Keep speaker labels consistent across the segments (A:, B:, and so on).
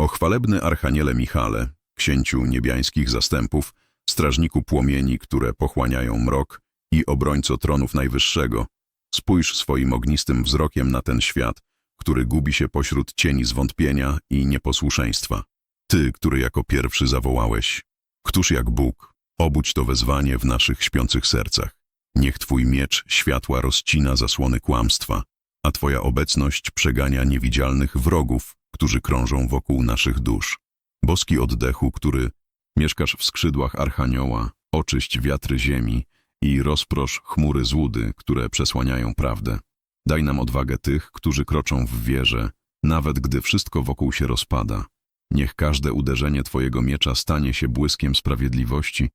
A: O chwalebny Archaniele Michale, księciu niebiańskich zastępów, strażniku płomieni, które pochłaniają mrok i obrońco tronów Najwyższego, spójrz swoim ognistym wzrokiem na ten świat, który gubi się pośród cieni zwątpienia i nieposłuszeństwa. Ty, który jako pierwszy zawołałeś, Któż jak Bóg, obudź to wezwanie w naszych śpiących sercach. Niech Twój miecz światła rozcina zasłony kłamstwa, a Twoja obecność przegania niewidzialnych wrogów, którzy krążą wokół naszych dusz. Boski oddechu, który mieszkasz w skrzydłach Archanioła, oczyść wiatry ziemi i rozprosz chmury złudy, które przesłaniają prawdę. Daj nam odwagę tych, którzy kroczą w wierze, nawet gdy wszystko wokół się rozpada. Niech każde uderzenie Twojego miecza stanie się błyskiem sprawiedliwości,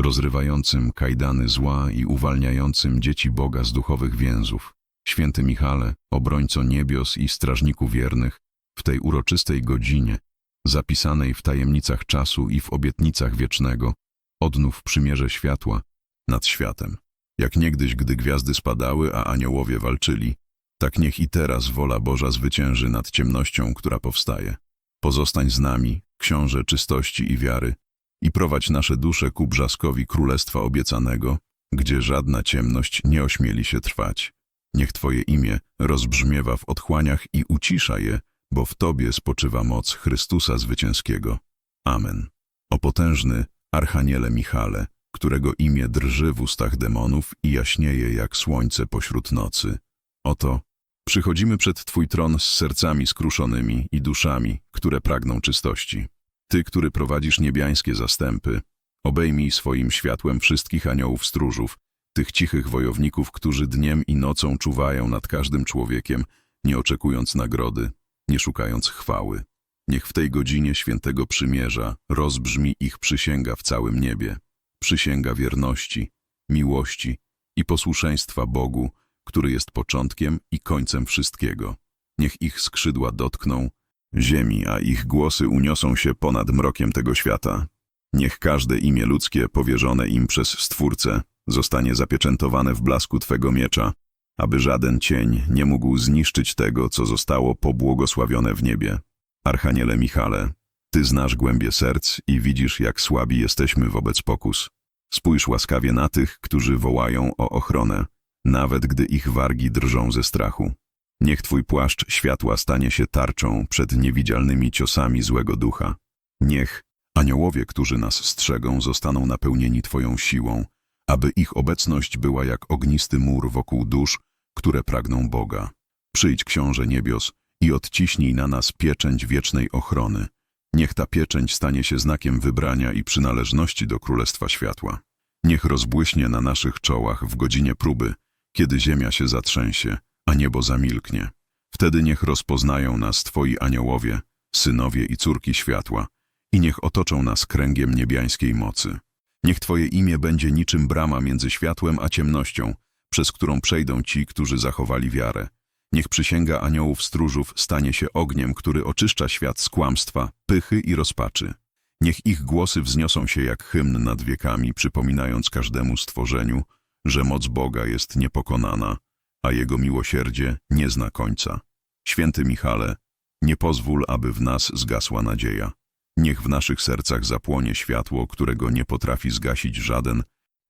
A: rozrywającym kajdany zła i uwalniającym dzieci Boga z duchowych więzów. Święty Michale, obrońco niebios i strażniku wiernych, w tej uroczystej godzinie, zapisanej w tajemnicach czasu i w obietnicach wiecznego, odnów przymierze światła nad światem. Jak niegdyś, gdy gwiazdy spadały, a aniołowie walczyli, tak niech i teraz wola Boża zwycięży nad ciemnością, która powstaje. Pozostań z nami, książę czystości i wiary, i prowadź nasze dusze ku brzaskowi królestwa obiecanego, gdzie żadna ciemność nie ośmieli się trwać. Niech Twoje imię rozbrzmiewa w otchłaniach i ucisza je, bo w Tobie spoczywa moc Chrystusa Zwycięskiego. Amen. O potężny Archaniele Michale, którego imię drży w ustach demonów i jaśnieje jak słońce pośród nocy. Oto przychodzimy przed Twój tron z sercami skruszonymi i duszami, które pragną czystości. Ty, który prowadzisz niebiańskie zastępy, obejmij swoim światłem wszystkich aniołów stróżów, tych cichych wojowników, którzy dniem i nocą czuwają nad każdym człowiekiem, nie oczekując nagrody, nie szukając chwały. Niech w tej godzinie świętego przymierza rozbrzmi ich przysięga w całym niebie. Przysięga wierności, miłości i posłuszeństwa Bogu, który jest początkiem i końcem wszystkiego. Niech ich skrzydła dotkną ziemi, a ich głosy uniosą się ponad mrokiem tego świata. Niech każde imię ludzkie powierzone im przez Stwórcę zostanie zapieczętowane w blasku Twego miecza, aby żaden cień nie mógł zniszczyć tego, co zostało pobłogosławione w niebie. Archaniele Michale, Ty znasz głębie serc i widzisz, jak słabi jesteśmy wobec pokus. Spójrz łaskawie na tych, którzy wołają o ochronę, nawet gdy ich wargi drżą ze strachu. Niech Twój płaszcz światła stanie się tarczą przed niewidzialnymi ciosami złego ducha. Niech aniołowie, którzy nas strzegą, zostaną napełnieni Twoją siłą, aby ich obecność była jak ognisty mur wokół dusz, które pragną Boga. Przyjdź, Książę Niebios, i odciśnij na nas pieczęć wiecznej ochrony. Niech ta pieczęć stanie się znakiem wybrania i przynależności do Królestwa Światła. Niech rozbłyśnie na naszych czołach w godzinie próby, kiedy ziemia się zatrzęsie, a niebo zamilknie. Wtedy niech rozpoznają nas Twoi aniołowie, synowie i córki światła, i niech otoczą nas kręgiem niebiańskiej mocy. Niech Twoje imię będzie niczym brama między światłem a ciemnością, przez którą przejdą ci, którzy zachowali wiarę. Niech przysięga aniołów stróżów stanie się ogniem, który oczyszcza świat z kłamstwa, pychy i rozpaczy. Niech ich głosy wzniosą się jak hymn nad wiekami, przypominając każdemu stworzeniu, że moc Boga jest niepokonana, a Jego miłosierdzie nie zna końca. Święty Michale, nie pozwól, aby w nas zgasła nadzieja. Niech w naszych sercach zapłonie światło, którego nie potrafi zgasić żaden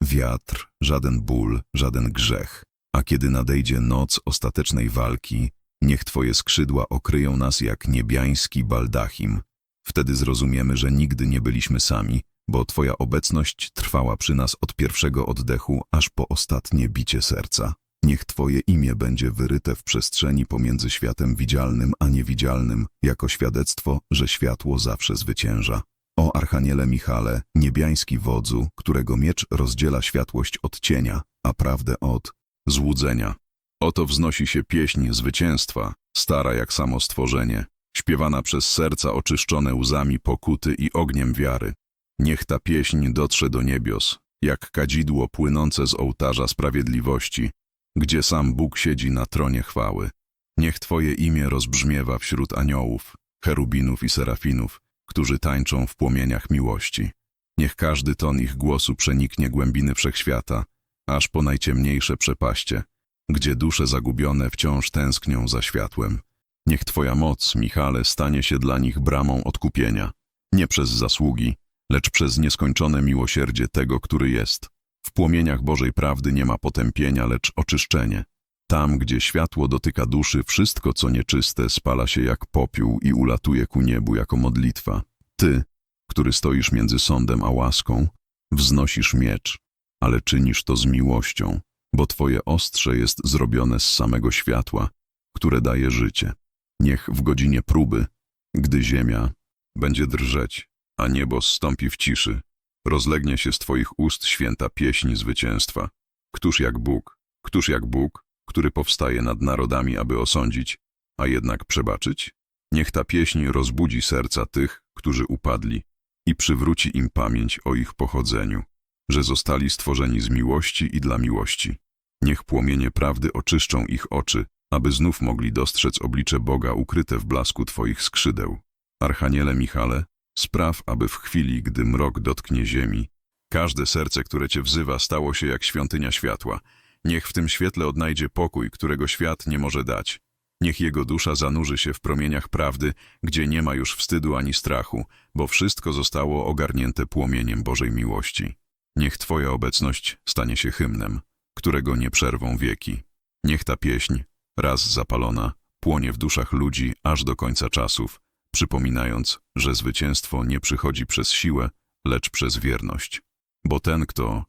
A: wiatr, żaden ból, żaden grzech. A kiedy nadejdzie noc ostatecznej walki, niech Twoje skrzydła okryją nas jak niebiański baldachim. Wtedy zrozumiemy, że nigdy nie byliśmy sami, bo Twoja obecność trwała przy nas od pierwszego oddechu aż po ostatnie bicie serca. Niech Twoje imię będzie wyryte w przestrzeni pomiędzy światem widzialnym a niewidzialnym, jako świadectwo, że światło zawsze zwycięża. O Archaniele Michale, niebiański wodzu, którego miecz rozdziela światłość od cienia, a prawdę od złudzenia. Oto wznosi się pieśń zwycięstwa, stara jak samo stworzenie, śpiewana przez serca oczyszczone łzami pokuty i ogniem wiary. Niech ta pieśń dotrze do niebios, jak kadzidło płynące z ołtarza sprawiedliwości, gdzie sam Bóg siedzi na tronie chwały. Niech Twoje imię rozbrzmiewa wśród aniołów, cherubinów i serafinów, którzy tańczą w płomieniach miłości. Niech każdy ton ich głosu przeniknie głębiny wszechświata, aż po najciemniejsze przepaście, gdzie dusze zagubione wciąż tęsknią za światłem. Niech Twoja moc, Michale, stanie się dla nich bramą odkupienia. Nie przez zasługi, lecz przez nieskończone miłosierdzie tego, który jest. W płomieniach Bożej prawdy nie ma potępienia, lecz oczyszczenie. Tam, gdzie światło dotyka duszy, wszystko, co nieczyste, spala się jak popiół i ulatuje ku niebu jako modlitwa. Ty, który stoisz między sądem a łaską, wznosisz miecz, ale czynisz to z miłością, bo Twoje ostrze jest zrobione z samego światła, które daje życie. Niech w godzinie próby, gdy ziemia będzie drżeć, a niebo zstąpi w ciszy, rozlegnie się z Twoich ust święta pieśń zwycięstwa. Któż jak Bóg, któż jak Bóg, który powstaje nad narodami, aby osądzić, a jednak przebaczyć? Niech ta pieśń rozbudzi serca tych, którzy upadli i przywróci im pamięć o ich pochodzeniu, że zostali stworzeni z miłości i dla miłości. Niech płomienie prawdy oczyszczą ich oczy, aby znów mogli dostrzec oblicze Boga ukryte w blasku Twoich skrzydeł. Archaniele Michale, spraw, aby w chwili, gdy mrok dotknie ziemi, każde serce, które Cię wzywa, stało się jak świątynia światła. Niech w tym świetle odnajdzie pokój, którego świat nie może dać. Niech jego dusza zanurzy się w promieniach prawdy, gdzie nie ma już wstydu ani strachu, bo wszystko zostało ogarnięte płomieniem Bożej miłości. Niech Twoja obecność stanie się hymnem, którego nie przerwą wieki. Niech ta pieśń, raz zapalona, płonie w duszach ludzi aż do końca czasów, przypominając, że zwycięstwo nie przychodzi przez siłę, lecz przez wierność. Bo ten, kto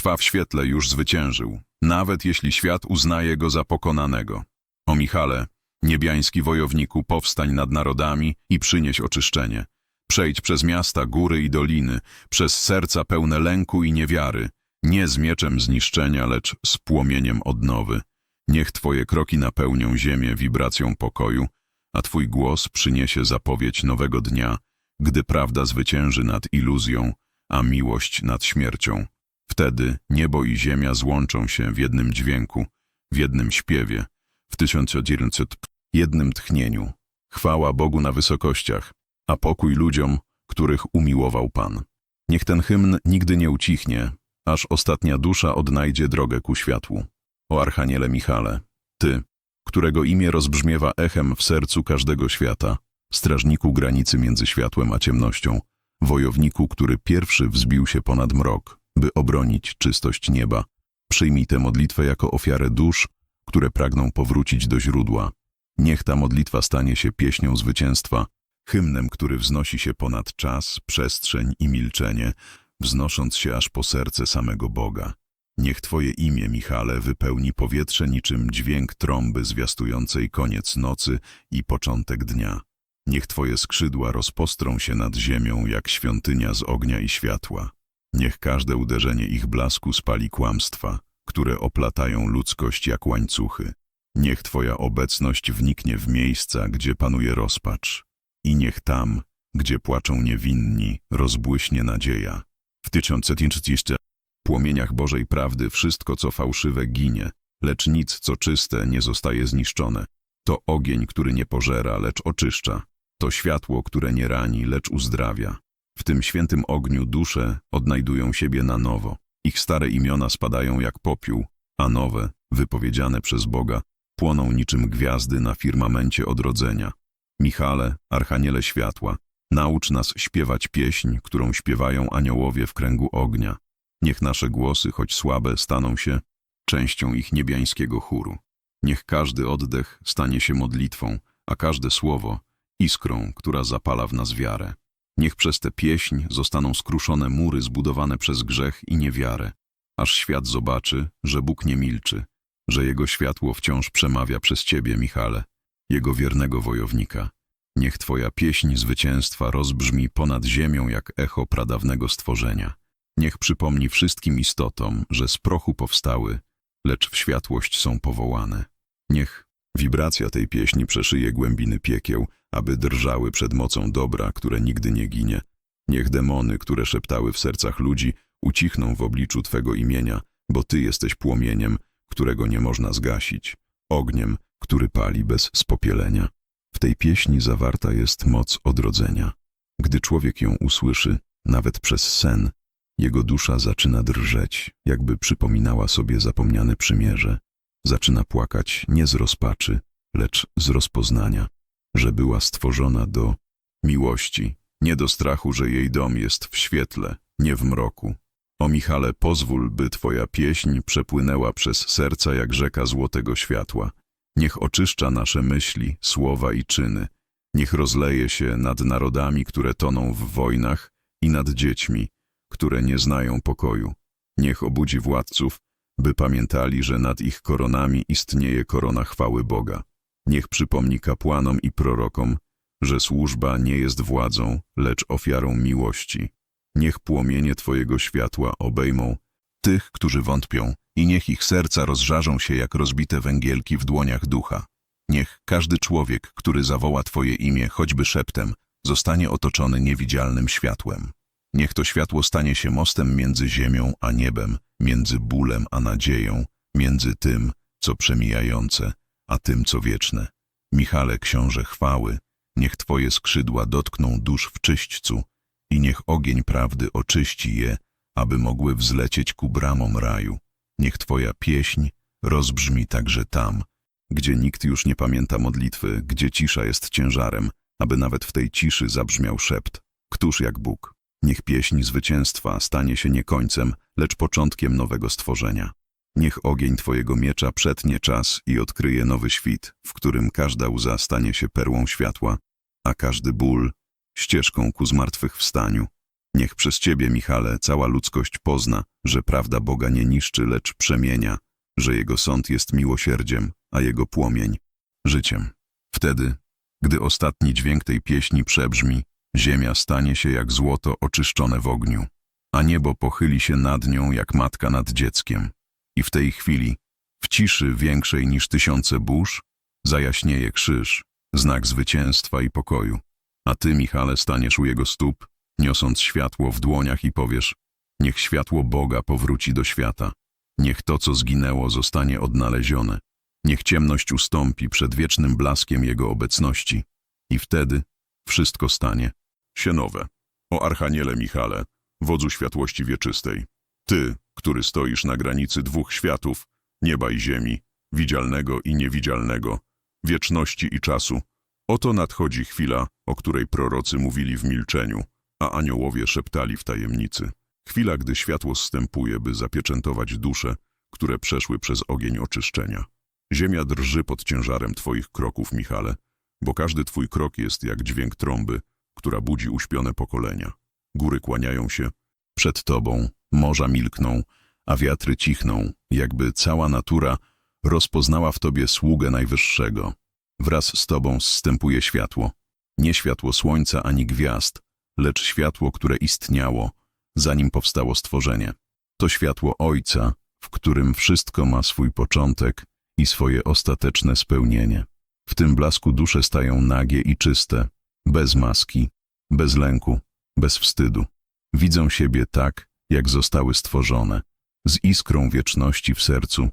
A: trwa w świetle, już zwyciężył, nawet jeśli świat uznaje go za pokonanego. O Michale, niebiański wojowniku, powstań nad narodami i przynieś oczyszczenie. Przejdź przez miasta, góry i doliny, przez serca pełne lęku i niewiary, nie z mieczem zniszczenia, lecz z płomieniem odnowy. Niech Twoje kroki napełnią ziemię wibracją pokoju, a Twój głos przyniesie zapowiedź nowego dnia, gdy prawda zwycięży nad iluzją, a miłość nad śmiercią. Wtedy niebo i ziemia złączą się w jednym dźwięku, w jednym śpiewie, w 1900 jednym tchnieniu. Chwała Bogu na wysokościach, a pokój ludziom, których umiłował Pan. Niech ten hymn nigdy nie ucichnie, aż ostatnia dusza odnajdzie drogę ku światłu. O Archaniele Michale, Ty, którego imię rozbrzmiewa echem w sercu każdego świata, strażniku granicy między światłem a ciemnością, wojowniku, który pierwszy wzbił się ponad mrok, by obronić czystość nieba, przyjmij tę modlitwę jako ofiarę dusz, które pragną powrócić do źródła. Niech ta modlitwa stanie się pieśnią zwycięstwa, hymnem, który wznosi się ponad czas, przestrzeń i milczenie, wznosząc się aż po serce samego Boga. Niech Twoje imię, Michale, wypełni powietrze niczym dźwięk trąby zwiastującej koniec nocy i początek dnia. Niech Twoje skrzydła rozpostrą się nad ziemią jak świątynia z ognia i światła. Niech każde uderzenie ich blasku spali kłamstwa, które oplatają ludzkość jak łańcuchy. Niech Twoja obecność wniknie w miejsca, gdzie panuje rozpacz. I niech tam, gdzie płaczą niewinni, rozbłyśnie nadzieja. W 1930 płomieniach Bożej prawdy wszystko, co fałszywe, ginie, lecz nic, co czyste, nie zostaje zniszczone. To ogień, który nie pożera, lecz oczyszcza. To światło, które nie rani, lecz uzdrawia. W tym świętym ogniu dusze odnajdują siebie na nowo. Ich stare imiona spadają jak popiół, a nowe, wypowiedziane przez Boga, płoną niczym gwiazdy na firmamencie odrodzenia. Michale, Archaniele Światła, naucz nas śpiewać pieśń, którą śpiewają aniołowie w kręgu ognia. Niech nasze głosy, choć słabe, staną się częścią ich niebiańskiego chóru. Niech każdy oddech stanie się modlitwą, a każde słowo iskrą, która zapala w nas wiarę. Niech przez tę pieśń zostaną skruszone mury zbudowane przez grzech i niewiarę, aż świat zobaczy, że Bóg nie milczy, że Jego światło wciąż przemawia przez Ciebie, Michale, Jego wiernego wojownika. Niech Twoja pieśń zwycięstwa rozbrzmi ponad ziemią jak echo pradawnego stworzenia. Niech przypomni wszystkim istotom, że z prochu powstały, lecz w światłość są powołane. Niech wibracja tej pieśni przeszyje głębiny piekieł, aby drżały przed mocą dobra, które nigdy nie ginie. Niech demony, które szeptały w sercach ludzi, ucichną w obliczu Twego imienia, bo Ty jesteś płomieniem, którego nie można zgasić, ogniem, który pali bez spopielenia. W tej pieśni zawarta jest moc odrodzenia. Gdy człowiek ją usłyszy, nawet przez sen, jego dusza zaczyna drżeć, jakby przypominała sobie zapomniane przymierze. Zaczyna płakać nie z rozpaczy, lecz z rozpoznania. że była stworzona do miłości, nie do strachu, że jej dom jest w świetle, nie w mroku. O Michale, pozwól, by Twoja pieśń przepłynęła przez serca jak rzeka złotego światła. Niech oczyszcza nasze myśli, słowa i czyny. Niech rozleje się nad narodami, które toną w wojnach i nad dziećmi, które nie znają pokoju. Niech obudzi władców, by pamiętali, że nad ich koronami istnieje korona chwały Boga. Niech przypomni kapłanom i prorokom, że służba nie jest władzą, lecz ofiarą miłości. Niech płomienie Twojego światła obejmą tych, którzy wątpią, i niech ich serca rozżarzą się jak rozbite węgielki w dłoniach ducha. Niech każdy człowiek, który zawoła Twoje imię, choćby szeptem, zostanie otoczony niewidzialnym światłem. Niech to światło stanie się mostem między ziemią a niebem, między bólem a nadzieją, między tym, co przemijające, a tym, co wieczne. Michale, książę chwały, niech Twoje skrzydła dotkną dusz w czyśćcu i niech ogień prawdy oczyści je, aby mogły wzlecieć ku bramom raju. Niech Twoja pieśń rozbrzmi także tam, gdzie nikt już nie pamięta modlitwy, gdzie cisza jest ciężarem, aby nawet w tej ciszy zabrzmiał szept. Któż jak Bóg? Niech pieśń zwycięstwa stanie się nie końcem, lecz początkiem nowego stworzenia. Niech ogień Twojego miecza przetnie czas i odkryje nowy świt, w którym każda łza stanie się perłą światła, a każdy ból ścieżką ku zmartwychwstaniu. Niech przez Ciebie, Michale, cała ludzkość pozna, że prawda Boga nie niszczy, lecz przemienia, że Jego sąd jest miłosierdziem, a Jego płomień życiem. Wtedy, gdy ostatni dźwięk tej pieśni przebrzmi, ziemia stanie się jak złoto oczyszczone w ogniu, a niebo pochyli się nad nią jak matka nad dzieckiem. I w tej chwili, w ciszy większej niż tysiące burz, zajaśnieje krzyż, znak zwycięstwa i pokoju. A ty, Michale, staniesz u jego stóp, niosąc światło w dłoniach i powiesz, niech światło Boga powróci do świata, niech to, co zginęło, zostanie odnalezione, niech ciemność ustąpi przed wiecznym blaskiem Jego obecności i wtedy wszystko stanie się nowe. O Archaniele Michale, wodzu światłości wieczystej, ty, który stoisz na granicy dwóch światów, nieba i ziemi, widzialnego i niewidzialnego, wieczności i czasu, oto nadchodzi chwila, o której prorocy mówili w milczeniu, a aniołowie szeptali w tajemnicy. Chwila, gdy światło zstępuje, by zapieczętować dusze, które przeszły przez ogień oczyszczenia. Ziemia drży pod ciężarem Twoich kroków, Michale, bo każdy Twój krok jest jak dźwięk trąby, która budzi uśpione pokolenia. Góry kłaniają się przed Tobą, morza milkną, a wiatry cichną, jakby cała natura rozpoznała w Tobie sługę Najwyższego. Wraz z Tobą zstępuje światło, nie światło słońca ani gwiazd, lecz światło, które istniało, zanim powstało stworzenie. To światło Ojca, w którym wszystko ma swój początek i swoje ostateczne spełnienie. W tym blasku dusze stają nagie i czyste, bez maski, bez lęku, bez wstydu. Widzą siebie tak, jak zostały stworzone, z iskrą wieczności w sercu,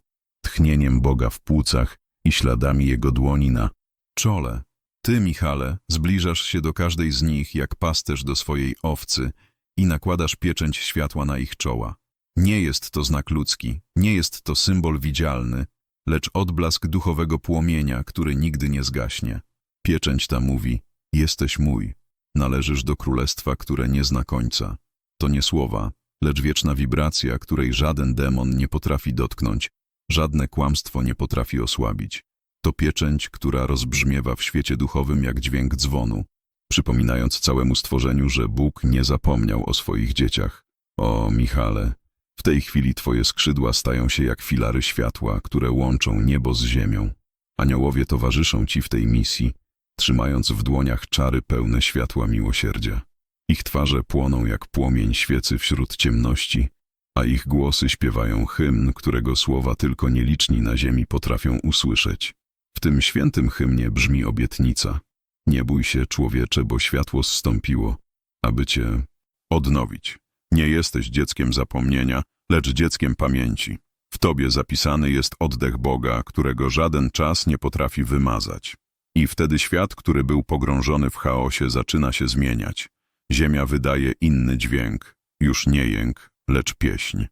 A: tchnieniem Boga w płucach i śladami Jego dłoni na czole. Ty, Michale, zbliżasz się do każdej z nich jak pasterz do swojej owcy i nakładasz pieczęć światła na ich czoła. Nie jest to znak ludzki, nie jest to symbol widzialny, lecz odblask duchowego płomienia, który nigdy nie zgaśnie. Pieczęć ta mówi, jesteś mój, należysz do królestwa, które nie zna końca. To nie słowa, lecz wieczna wibracja, której żaden demon nie potrafi dotknąć, żadne kłamstwo nie potrafi osłabić. To pieczęć, która rozbrzmiewa w świecie duchowym jak dźwięk dzwonu, przypominając całemu stworzeniu, że Bóg nie zapomniał o swoich dzieciach. O, Michale, w tej chwili twoje skrzydła stają się jak filary światła, które łączą niebo z ziemią. Aniołowie towarzyszą ci w tej misji, trzymając w dłoniach czary pełne światła miłosierdzia. Ich twarze płoną jak płomień świecy wśród ciemności, a ich głosy śpiewają hymn, którego słowa tylko nieliczni na ziemi potrafią usłyszeć. W tym świętym hymnie brzmi obietnica. Nie bój się, człowiecze, bo światło zstąpiło, aby cię odnowić. Nie jesteś dzieckiem zapomnienia, lecz dzieckiem pamięci. W tobie zapisany jest oddech Boga, którego żaden czas nie potrafi wymazać. I wtedy świat, który był pogrążony w chaosie, zaczyna się zmieniać. Ziemia wydaje inny dźwięk, już nie jęk, lecz pieśń.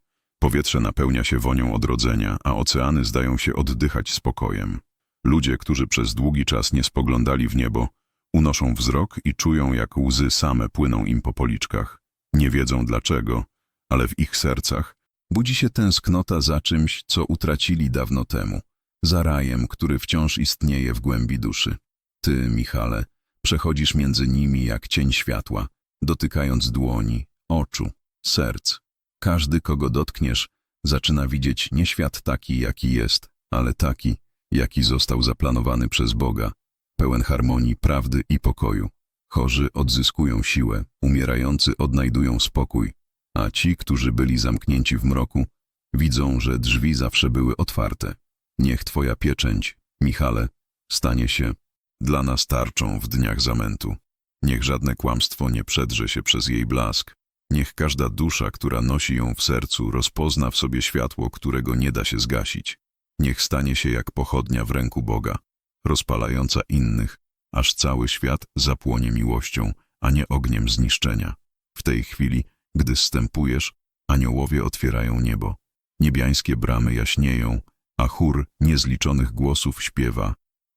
A: Powietrze napełnia się wonią odrodzenia, a oceany zdają się oddychać spokojem. Ludzie, którzy przez długi czas nie spoglądali w niebo, unoszą wzrok i czują, jak łzy same płyną im po policzkach. Nie wiedzą dlaczego, ale w ich sercach budzi się tęsknota za czymś, co utracili dawno temu, za rajem, który wciąż istnieje w głębi duszy. Ty, Michale, przechodzisz między nimi jak cień światła, dotykając dłoni, oczu, serc. Każdy, kogo dotkniesz, zaczyna widzieć nie świat taki, jaki jest, ale taki, jaki został zaplanowany przez Boga, pełen harmonii, prawdy i pokoju. Chorzy odzyskują siłę, umierający odnajdują spokój, a ci, którzy byli zamknięci w mroku, widzą, że drzwi zawsze były otwarte. Niech Twoja pieczęć, Michale, stanie się dla nas tarczą w dniach zamętu. Niech żadne kłamstwo nie przedrze się przez jej blask. Niech każda dusza, która nosi ją w sercu, rozpozna w sobie światło, którego nie da się zgasić. Niech stanie się jak pochodnia w ręku Boga, rozpalająca innych, aż cały świat zapłonie miłością, a nie ogniem zniszczenia. W tej chwili, gdy zstępujesz, aniołowie otwierają niebo. Niebiańskie bramy jaśnieją, a chór niezliczonych głosów śpiewa.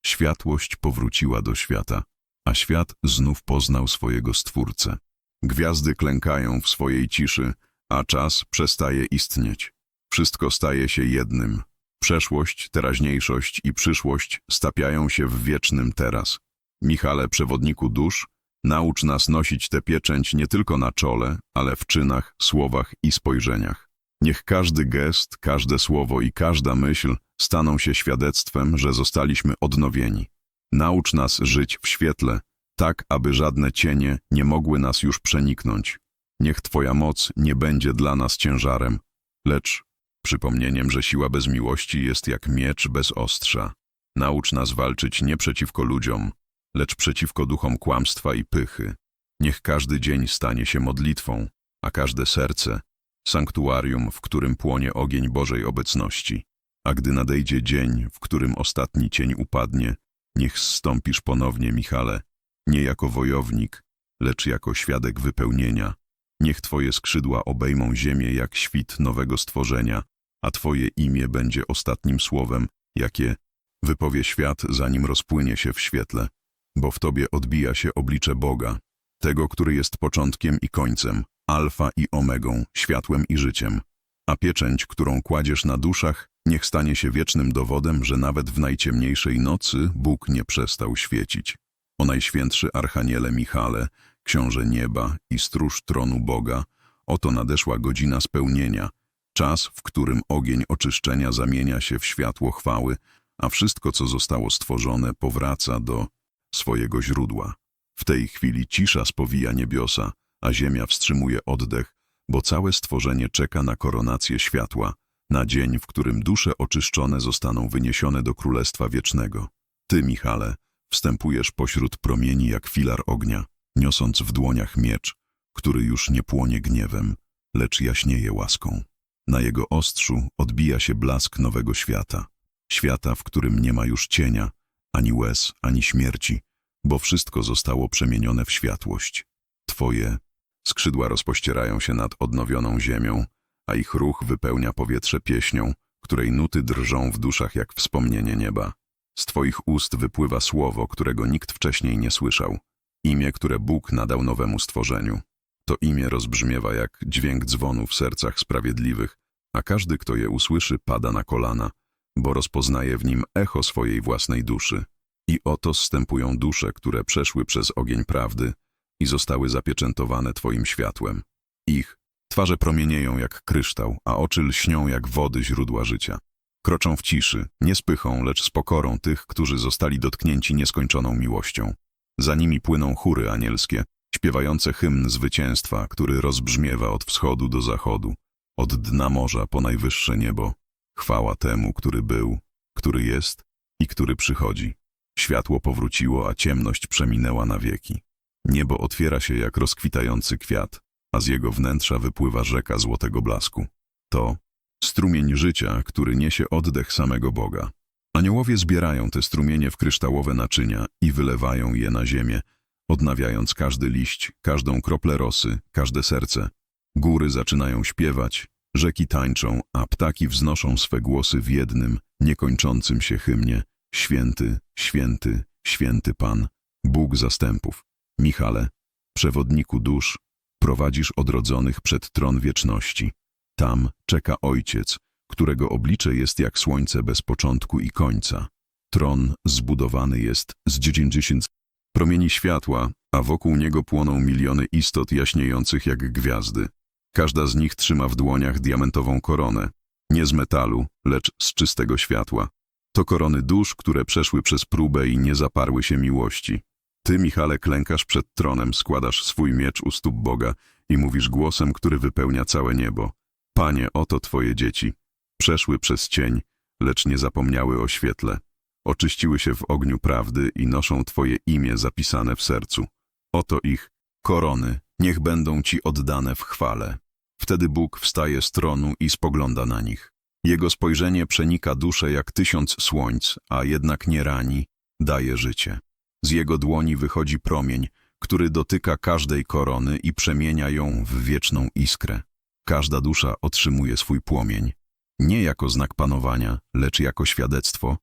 A: Światłość powróciła do świata, a świat znów poznał swojego Stwórcę. Gwiazdy klękają w swojej ciszy, a czas przestaje istnieć. Wszystko staje się jednym. Przeszłość, teraźniejszość i przyszłość stapiają się w wiecznym teraz. Michale, przewodniku dusz, naucz nas nosić tę pieczęć nie tylko na czole, ale w czynach, słowach i spojrzeniach. Niech każdy gest, każde słowo i każda myśl staną się świadectwem, że zostaliśmy odnowieni. Naucz nas żyć w świetle, tak aby żadne cienie nie mogły nas już przeniknąć. Niech Twoja moc nie będzie dla nas ciężarem, lecz przypomnieniem, że siła bez miłości jest jak miecz bez ostrza. Naucz nas walczyć nie przeciwko ludziom, lecz przeciwko duchom kłamstwa i pychy. Niech każdy dzień stanie się modlitwą, a każde serce sanktuarium, w którym płonie ogień Bożej obecności. A gdy nadejdzie dzień, w którym ostatni cień upadnie, niech zstąpisz ponownie, Michale, nie jako wojownik, lecz jako świadek wypełnienia. Niech Twoje skrzydła obejmą ziemię jak świt nowego stworzenia, a Twoje imię będzie ostatnim słowem, jakie wypowie świat, zanim rozpłynie się w świetle, bo w Tobie odbija się oblicze Boga, tego, który jest początkiem i końcem, alfa i omegą, światłem i życiem. A pieczęć, którą kładziesz na duszach, niech stanie się wiecznym dowodem, że nawet w najciemniejszej nocy Bóg nie przestał świecić. O Najświętszy Archaniele Michale, Książę Nieba i Stróż Tronu Boga, oto nadeszła godzina spełnienia, czas, w którym ogień oczyszczenia zamienia się w światło chwały, a wszystko, co zostało stworzone, powraca do swojego źródła. W tej chwili cisza spowija niebiosa, a ziemia wstrzymuje oddech, bo całe stworzenie czeka na koronację światła, na dzień, w którym dusze oczyszczone zostaną wyniesione do Królestwa Wiecznego. Ty, Michale, wstępujesz pośród promieni jak filar ognia, niosąc w dłoniach miecz, który już nie płonie gniewem, lecz jaśnieje łaską. Na jego ostrzu odbija się blask nowego świata, świata, w którym nie ma już cienia, ani łez, ani śmierci, bo wszystko zostało przemienione w światłość. Twoje skrzydła rozpościerają się nad odnowioną ziemią, a ich ruch wypełnia powietrze pieśnią, której nuty drżą w duszach jak wspomnienie nieba. Z Twoich ust wypływa słowo, którego nikt wcześniej nie słyszał. Imię, które Bóg nadał nowemu stworzeniu. To imię rozbrzmiewa jak dźwięk dzwonu w sercach sprawiedliwych, a każdy, kto je usłyszy, pada na kolana, bo rozpoznaje w nim echo swojej własnej duszy. I oto zstępują dusze, które przeszły przez ogień prawdy i zostały zapieczętowane Twoim światłem. Ich twarze promienieją jak kryształ, a oczy lśnią jak wody źródła życia. Kroczą w ciszy, nie z pychą, lecz z pokorą tych, którzy zostali dotknięci nieskończoną miłością. Za nimi płyną chóry anielskie, śpiewające hymn zwycięstwa, który rozbrzmiewa od wschodu do zachodu, od dna morza po najwyższe niebo. Chwała temu, który był, który jest i który przychodzi. Światło powróciło, a ciemność przeminęła na wieki. Niebo otwiera się jak rozkwitający kwiat, a z jego wnętrza wypływa rzeka złotego blasku. To strumień życia, który niesie oddech samego Boga. Aniołowie zbierają te strumienie w kryształowe naczynia i wylewają je na ziemię, odnawiając każdy liść, każdą kroplę rosy, każde serce. Góry zaczynają śpiewać, rzeki tańczą, a ptaki wznoszą swe głosy w jednym, niekończącym się hymnie. Święty, święty, święty Pan, Bóg zastępów. Michale, przewodniku dusz, prowadzisz odrodzonych przed tron wieczności. Tam czeka Ojciec, którego oblicze jest jak słońce bez początku i końca. Tron zbudowany jest z 90 promieni światła, a wokół niego płoną miliony istot jaśniejących jak gwiazdy. Każda z nich trzyma w dłoniach diamentową koronę, nie z metalu, lecz z czystego światła. To korony dusz, które przeszły przez próbę i nie zaparły się miłości. Ty, Michale, klękasz przed tronem, składasz swój miecz u stóp Boga i mówisz głosem, który wypełnia całe niebo. Panie, oto Twoje dzieci. Przeszły przez cień, lecz nie zapomniały o świetle. Oczyściły się w ogniu prawdy i noszą Twoje imię zapisane w sercu. Oto ich korony, niech będą Ci oddane w chwale. Wtedy Bóg wstaje z tronu i spogląda na nich. Jego spojrzenie przenika duszę jak tysiąc słońc, a jednak nie rani, daje życie. Z jego dłoni wychodzi promień, który dotyka każdej korony i przemienia ją w wieczną iskrę. Każda dusza otrzymuje swój płomień, nie jako znak panowania, lecz jako świadectwo,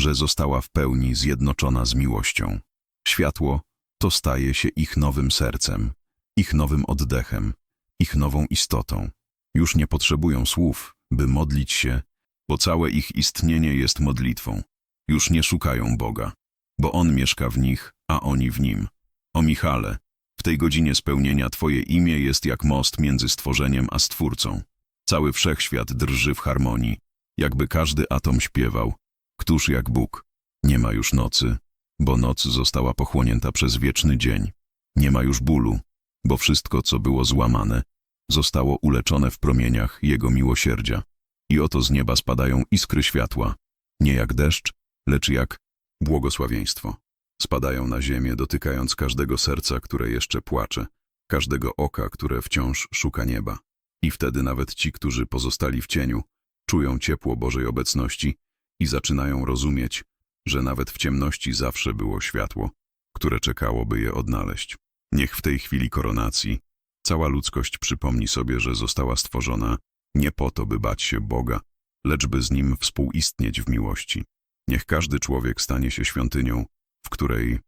A: że została w pełni zjednoczona z miłością. Światło to staje się ich nowym sercem, ich nowym oddechem, ich nową istotą. Już nie potrzebują słów, by modlić się, bo całe ich istnienie jest modlitwą. Już nie szukają Boga, bo On mieszka w nich, a oni w Nim. O Michale, w tej godzinie spełnienia Twoje imię jest jak most między stworzeniem a Stwórcą. Cały wszechświat drży w harmonii, jakby każdy atom śpiewał. Któż jak Bóg? Nie ma już nocy, bo noc została pochłonięta przez wieczny dzień. Nie ma już bólu, bo wszystko, co było złamane, zostało uleczone w promieniach Jego miłosierdzia. I oto z nieba spadają iskry światła, nie jak deszcz, lecz jak błogosławieństwo. Spadają na ziemię, dotykając każdego serca, które jeszcze płacze, każdego oka, które wciąż szuka nieba. I wtedy nawet ci, którzy pozostali w cieniu, czują ciepło Bożej obecności i zaczynają rozumieć, że nawet w ciemności zawsze było światło, które czekało, by je odnaleźć. Niech w tej chwili koronacji cała ludzkość przypomni sobie, że została stworzona nie po to, by bać się Boga, lecz by z Nim współistnieć w miłości. Niech każdy człowiek stanie się świątynią, w której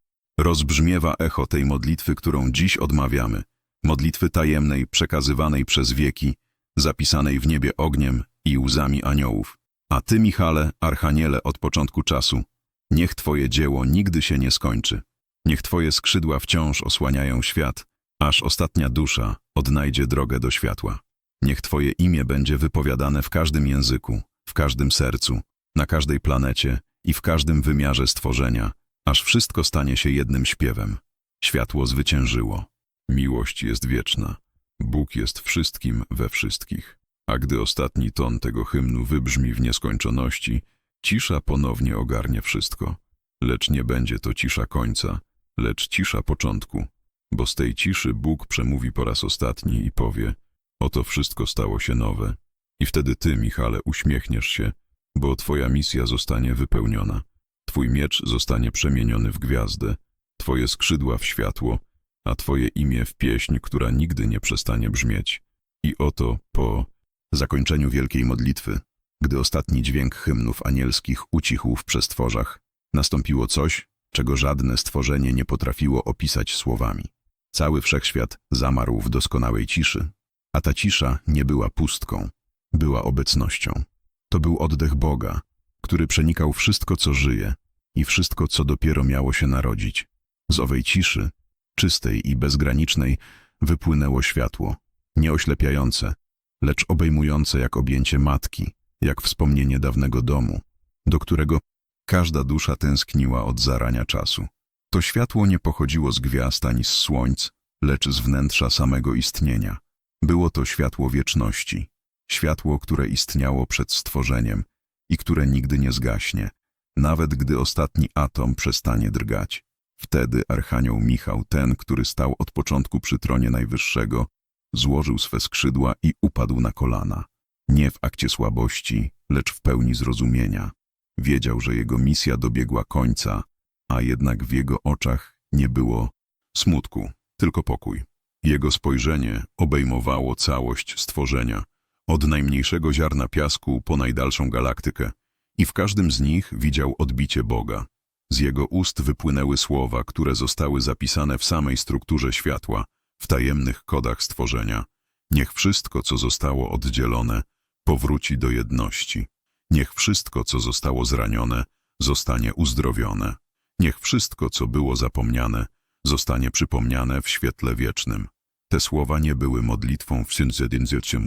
A: rozbrzmiewa echo tej modlitwy, którą dziś odmawiamy, modlitwy tajemnej, przekazywanej przez wieki, zapisanej w niebie ogniem i łzami aniołów. A Ty, Michale, Archaniele od początku czasu, niech Twoje dzieło nigdy się nie skończy. Niech Twoje skrzydła wciąż osłaniają świat, aż ostatnia dusza odnajdzie drogę do światła. Niech Twoje imię będzie wypowiadane w każdym języku, w każdym sercu, na każdej planecie i w każdym wymiarze stworzenia, aż wszystko stanie się jednym śpiewem. Światło zwyciężyło. Miłość jest wieczna. Bóg jest wszystkim we wszystkich. A gdy ostatni ton tego hymnu wybrzmi w nieskończoności, cisza ponownie ogarnie wszystko. Lecz nie będzie to cisza końca, lecz cisza początku, bo z tej ciszy Bóg przemówi po raz ostatni i powie: Oto wszystko stało się nowe. I wtedy ty, Michale, uśmiechniesz się, bo twoja misja zostanie wypełniona. Twój miecz zostanie przemieniony w gwiazdę, twoje skrzydła w światło, a twoje imię w pieśń, która nigdy nie przestanie brzmieć. I oto po zakończeniu wielkiej modlitwy, gdy ostatni dźwięk hymnów anielskich ucichł w przestworzach, nastąpiło coś, czego żadne stworzenie nie potrafiło opisać słowami. Cały wszechświat zamarł w doskonałej ciszy, a ta cisza nie była pustką, była obecnością. To był oddech Boga, który przenikał wszystko, co żyje i wszystko, co dopiero miało się narodzić. Z owej ciszy, czystej i bezgranicznej, wypłynęło światło, nieoślepiające, lecz obejmujące jak objęcie matki, jak wspomnienie dawnego domu, do którego każda dusza tęskniła od zarania czasu. To światło nie pochodziło z gwiazd ani z słońc, lecz z wnętrza samego istnienia. Było to światło wieczności, światło, które istniało przed stworzeniem i które nigdy nie zgaśnie, nawet gdy ostatni atom przestanie drgać. Wtedy Archanioł Michał, ten, który stał od początku przy tronie Najwyższego, złożył swe skrzydła i upadł na kolana. Nie w akcie słabości, lecz w pełni zrozumienia. Wiedział, że jego misja dobiegła końca, a jednak w jego oczach nie było smutku, tylko pokój. Jego spojrzenie obejmowało całość stworzenia, od najmniejszego ziarna piasku po najdalszą galaktykę I w każdym z nich widział odbicie Boga. Z jego ust wypłynęły słowa, które zostały zapisane w samej strukturze światła, w tajemnych kodach stworzenia. Niech wszystko, co zostało oddzielone, powróci do jedności. Niech wszystko, co zostało zranione, zostanie uzdrowione. Niech wszystko, co było zapomniane, zostanie przypomniane w świetle wiecznym. Te słowa nie były modlitwą w synzedynzycym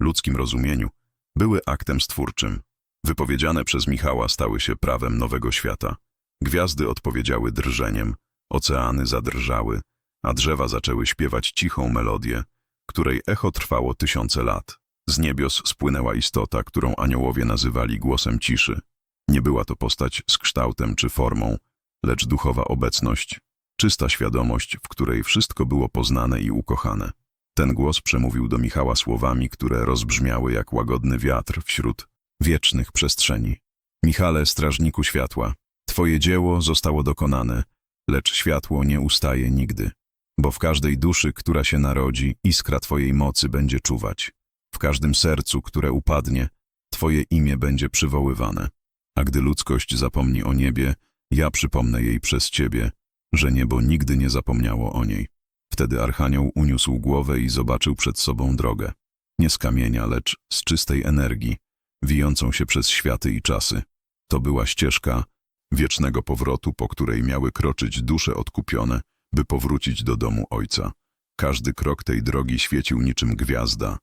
A: ludzkim rozumieniu, były aktem stwórczym. Wypowiedziane przez Michała stały się prawem nowego świata. Gwiazdy odpowiedziały drżeniem, oceany zadrżały, a drzewa zaczęły śpiewać cichą melodię, której echo trwało tysiące lat. Z niebios spłynęła istota, którą aniołowie nazywali głosem ciszy. Nie była to postać z kształtem czy formą, lecz duchowa obecność, czysta świadomość, w której wszystko było poznane i ukochane. Ten głos przemówił do Michała słowami, które rozbrzmiały jak łagodny wiatr wśród wiecznych przestrzeni. Michale, strażniku światła, twoje dzieło zostało dokonane, lecz światło nie ustaje nigdy, bo w każdej duszy, która się narodzi, iskra twojej mocy będzie czuwać. W każdym sercu, które upadnie, twoje imię będzie przywoływane. A gdy ludzkość zapomni o niebie, ja przypomnę jej przez ciebie, że niebo nigdy nie zapomniało o niej. Wtedy Archanioł uniósł głowę i zobaczył przed sobą drogę. Nie z kamienia, lecz z czystej energii, wijącą się przez światy i czasy. To była ścieżka wiecznego powrotu, po której miały kroczyć dusze odkupione, by powrócić do domu Ojca. Każdy krok tej drogi świecił niczym gwiazda,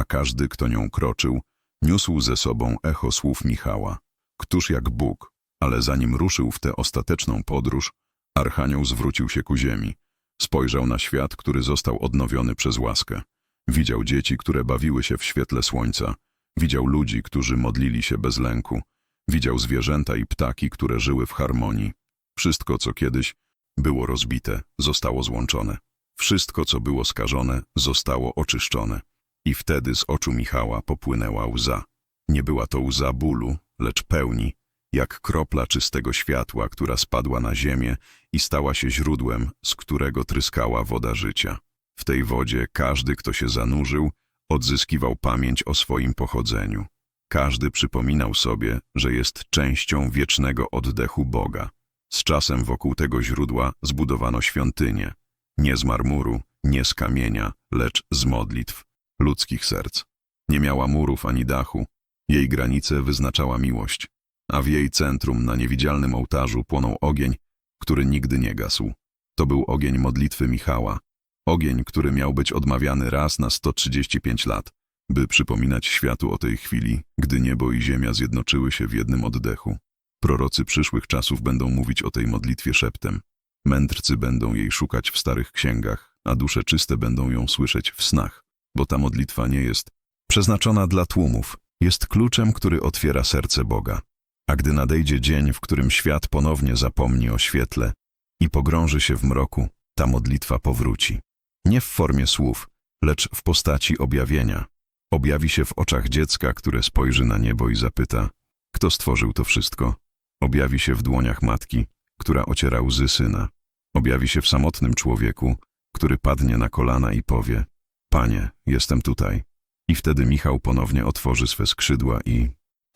A: a każdy, kto nią kroczył, niósł ze sobą echo słów Michała. Któż jak Bóg, ale zanim ruszył w tę ostateczną podróż, Archanioł zwrócił się ku ziemi. Spojrzał na świat, który został odnowiony przez łaskę. Widział dzieci, które bawiły się w świetle słońca. Widział ludzi, którzy modlili się bez lęku. Widział zwierzęta i ptaki, które żyły w harmonii. Wszystko, co kiedyś było rozbite, zostało złączone. Wszystko, co było skażone, zostało oczyszczone. I wtedy z oczu Michała popłynęła łza. Nie była to łza bólu, lecz pełni, jak kropla czystego światła, która spadła na ziemię i stała się źródłem, z którego tryskała woda życia. W tej wodzie każdy, kto się zanurzył, odzyskiwał pamięć o swoim pochodzeniu. Każdy przypominał sobie, że jest częścią wiecznego oddechu Boga. Z czasem wokół tego źródła zbudowano świątynię. Nie z marmuru, nie z kamienia, lecz z modlitw ludzkich serc. Nie miała murów ani dachu. Jej granice wyznaczała miłość a w jej centrum na niewidzialnym ołtarzu płonął ogień, który nigdy nie gasł. To był ogień modlitwy Michała. Ogień, który miał być odmawiany raz na 135 lat, by przypominać światu o tej chwili, gdy niebo i ziemia zjednoczyły się w jednym oddechu. Prorocy przyszłych czasów będą mówić o tej modlitwie szeptem. Mędrcy będą jej szukać w starych księgach, a dusze czyste będą ją słyszeć w snach, bo ta modlitwa nie jest przeznaczona dla tłumów, jest kluczem, który otwiera serce Boga. A gdy nadejdzie dzień, w którym świat ponownie zapomni o świetle i pogrąży się w mroku, ta modlitwa powróci. Nie w formie słów, lecz w postaci objawienia. Objawi się w oczach dziecka, które spojrzy na niebo i zapyta, kto stworzył to wszystko. Objawi się w dłoniach matki, która ociera łzy syna. Objawi się w samotnym człowieku, który padnie na kolana i powie, Panie, jestem tutaj. I wtedy Michał ponownie otworzy swe skrzydła i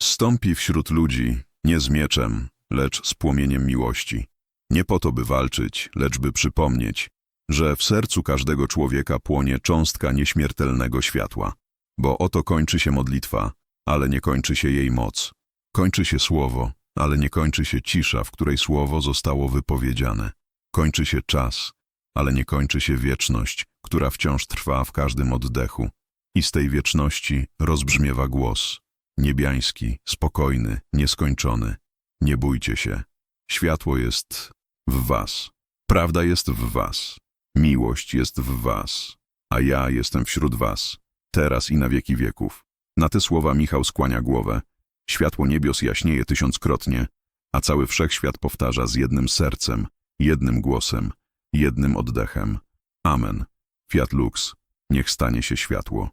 A: Stąpi wśród ludzi, nie z mieczem, lecz z płomieniem miłości. Nie po to, by walczyć, lecz by przypomnieć, że w sercu każdego człowieka płonie cząstka nieśmiertelnego światła. Bo oto kończy się modlitwa, ale nie kończy się jej moc. Kończy się słowo, ale nie kończy się cisza, w której słowo zostało wypowiedziane. Kończy się czas, ale nie kończy się wieczność, która wciąż trwa w każdym oddechu. I z tej wieczności rozbrzmiewa głos. Niebiański, spokojny, nieskończony. Nie bójcie się. Światło jest w was. Prawda jest w was. Miłość jest w was. A ja jestem wśród was. Teraz i na wieki wieków. Na te słowa Michał skłania głowę. Światło niebios jaśnieje tysiąckrotnie, a cały wszechświat powtarza z jednym sercem, jednym głosem, jednym oddechem. Amen. Fiat lux. Niech stanie się światło.